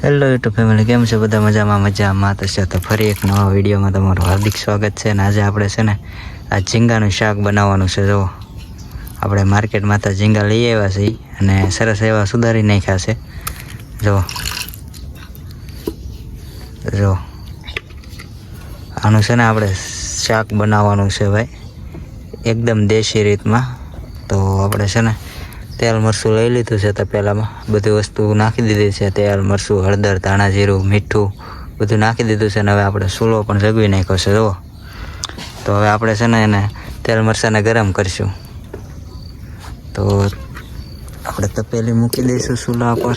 Hello YouTube family કેમ છે? બધા મજામાં મજામાં. તો છે તો ફરી એક નવા વિડીયોમાં તમારું હાર્દિક સ્વાગત છે. અને આજે આપણે છે ને, આ ઝીંગાનું શાક બનાવવાનું છે. જો આપણે માર્કેટમાં તો ઝીંગા લઈ આવ્યા છીએ અને સરસ એવા સુધારી નાખ્યા છે. જો જો આનું છે ને આપણે શાક બનાવવાનું છે ભાઈ. એકદમ દેશી રીતમાં. તો આપણે છે ને તેલ મરચું લઈ લીધું છે તપેલામાં બધી વસ્તુ નાખી દીધી છે. તેલ, મરચું, હળદર, ધાણા, જીરું, મીઠું બધું નાખી દીધું છે અને હવે આપણે સૂલો પણ જગવી નાખ્યો છે. જુઓ. તો હવે આપણે છે ને એને તેલ મરચાંને ગરમ કરીશું. તો આપણે તપેલી મૂકી દઈશું ચૂલા પર.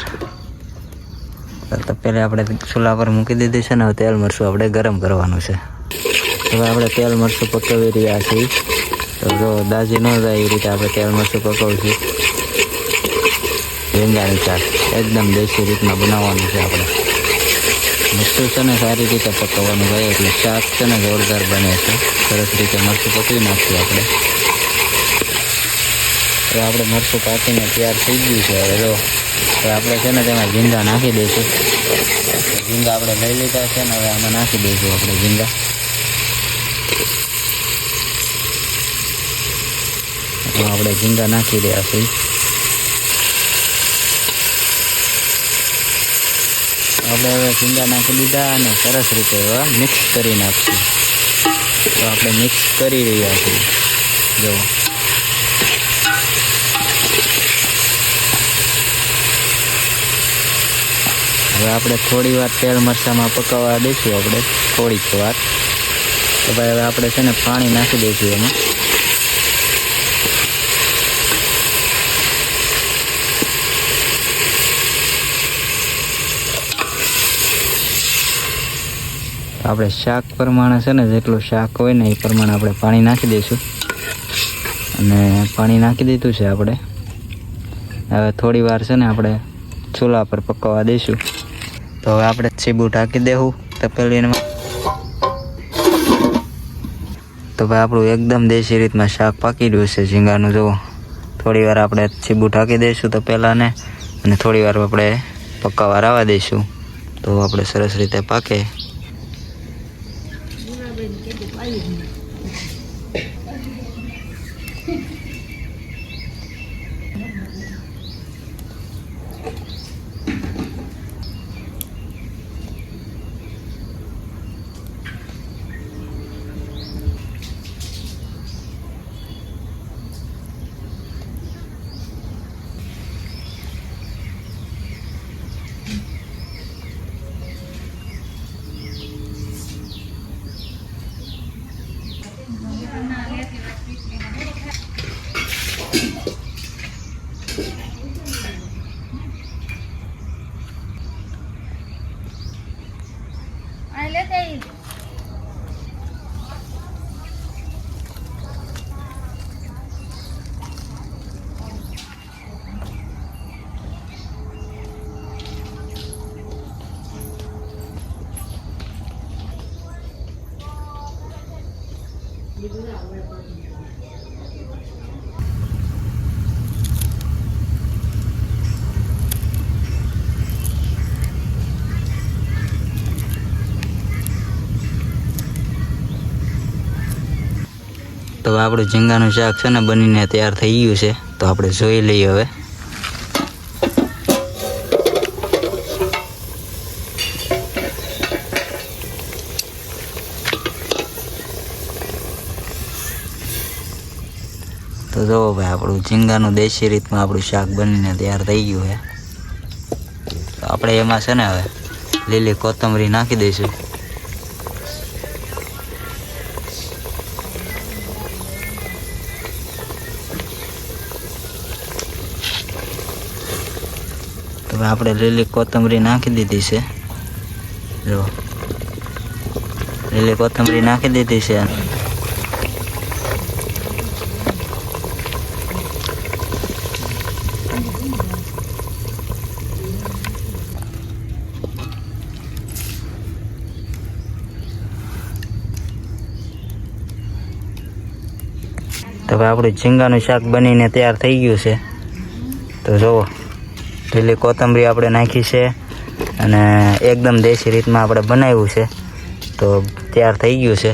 તપેલી આપણે ચૂલા પર મૂકી દીધી છે ને હવે તેલ મરચું આપણે ગરમ કરવાનું છે. હવે આપણે તેલ મરચું પકવી રહ્યા છીએ. તો જો દાજી ન જાય એ રીતે આપણે તેલ મરચું પકવશું. રીંગાની ચાટ એકદમ દેશી રીતના બનાવવાનું છે આપણે. મરચું છે ને સારી રીતે પકવવાનું હોય એટલે શાક છે ને જોરદાર બને છે. સરસ રીતે મરચું પકવી નાખીએ આપણે. હવે આપણે મરચું પાકીને તૈયાર થઈ ગયું છે. હવે જો આપણે છે ને તેમાં ઝીંગા નાખી દઈશું. ઝીંગા આપણે લઈ લીધા છે ને હવે આમાં નાખી દઈશું આપણે ઝીંગા આપણે ઝીંગા નાખી રહ્યા છીએ. આપણે હવે ઝીંગા નાખી દીધા અને સરસ રીતે એવા મિક્સ કરી નાખશું. તો આપણે મિક્સ કરી રહ્યા છીએ. જો. હવે આપણે થોડી વાર તેલ મરચાંમાં પકાવવા દઈશું આપણે, થોડીક વાર. તો ભાઈ હવે આપણે છે ને પાણી નાખી દઈશું એમાં. આપણે શાક પ્રમાણે છે ને, જેટલું શાક હોય ને એ પ્રમાણે આપણે પાણી નાખી દઈશું. અને પાણી નાખી દીધું છે આપણે. હવે થોડી વાર છે ને આપણે ચૂલા પર પકવવા દઈશું. તો હવે આપણે ચીબુ ઢાંકી દેવું, તપેલીમાં. તો ભાઈ આપણું એકદમ દેશી રીતમાં શાક પાકી રહ્યું છે ઝીંગાનું, જુઓ. થોડી વાર આપણે ચીબુ ઢાંકી દઈશું તો પહેલાંને અને થોડી વાર આપણે પકાવવા રાવા દઈશું. તો આપણે સરસ રીતે પાકે. આવી Öyle. Thank you. તો આપણું ઝીંગાનું શાક છે ને બનીને તૈયાર થઈ ગયું છે. તો આપણે જોઈ લઈએ હવે. તો જુઓ ભાઈ, આપણું ઝીંગાનું દેશી રીતમાં આપણું શાક બનીને તૈયાર થઈ ગયું છે. તો આપણે એમાં છે ને હવે લીલી કોથમરી નાખી દઈશું. હવે આપણે લીલી કોથમરી નાખી દીધી છે જો લીલી કોથમરી નાખી દીધી છે તો હવે આપણું ઝીંગાનું શાક બનીને તૈયાર થઈ ગયું છે. તો જુઓ લીલી કોથમરી આપણે નાખી છે અને એકદમ દેશી રીતમાં આપણે બનાવ્યું છે. તો તૈયાર થઈ ગયું છે.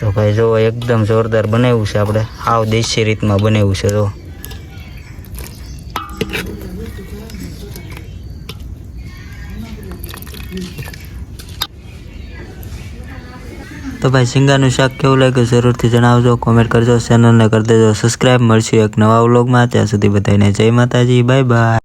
તો ભાઈ જો એકદમ જોરદાર બનાવ્યું છે આપણે. આવ દેશી રીતમાં બનાવ્યું છે, જો. તો ભાઈ, સિંગાનું શાક કેવું લાગ્યું જરૂરથી જણાવજો. કોમેન્ટ કરજો ચેનલને કરી દેજો. સબસ્ક્રાઈબ મળશું એક નવા વ્લોગમાં ત્યાં સુધી બધાને જય માતાજી. Bye bye